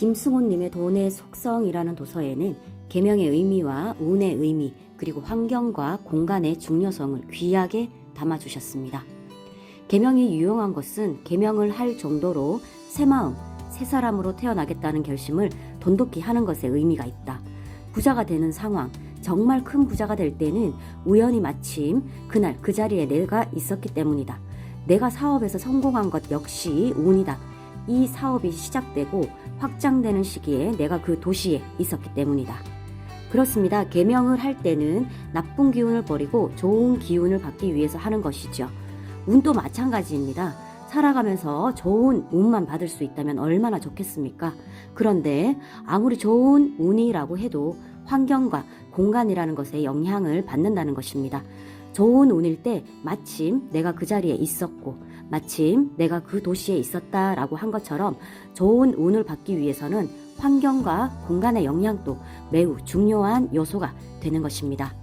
김승훈님의 돈의 속성이라는 도서에는 계명의 의미와 운의 의미 그리고 환경과 공간의 중요성을 귀하게 담아주셨습니다. 계명이 유용한 것은 계명을 할 정도로 새 마음, 새 사람으로 태어나겠다는 결심을 돈독히 하는 것에 의미가 있다. 부자가 되는 상황, 정말 큰 부자가 될 때는 우연히 마침 그날 그 자리에 내가 있었기 때문이다. 내가 사업에서 성공한 것 역시 운이다. 이 사업이 시작되고 확장되는 시기에 내가 그 도시에 있었기 때문이다. 그렇습니다. 개명을 할 때는 나쁜 기운을 버리고 좋은 기운을 받기 위해서 하는 것이죠. 운도 마찬가지입니다. 살아가면서 좋은 운만 받을 수 있다면 얼마나 좋겠습니까? 그런데 아무리 좋은 운이라고 해도 환경과 공간이라는 것에 영향을 받는다는 것입니다. 좋은 운일 때 마침 내가 그 자리에 있었고 마침 내가 그 도시에 있었다라고 한 것처럼 좋은 운을 받기 위해서는 환경과 공간의 영향도 매우 중요한 요소가 되는 것입니다.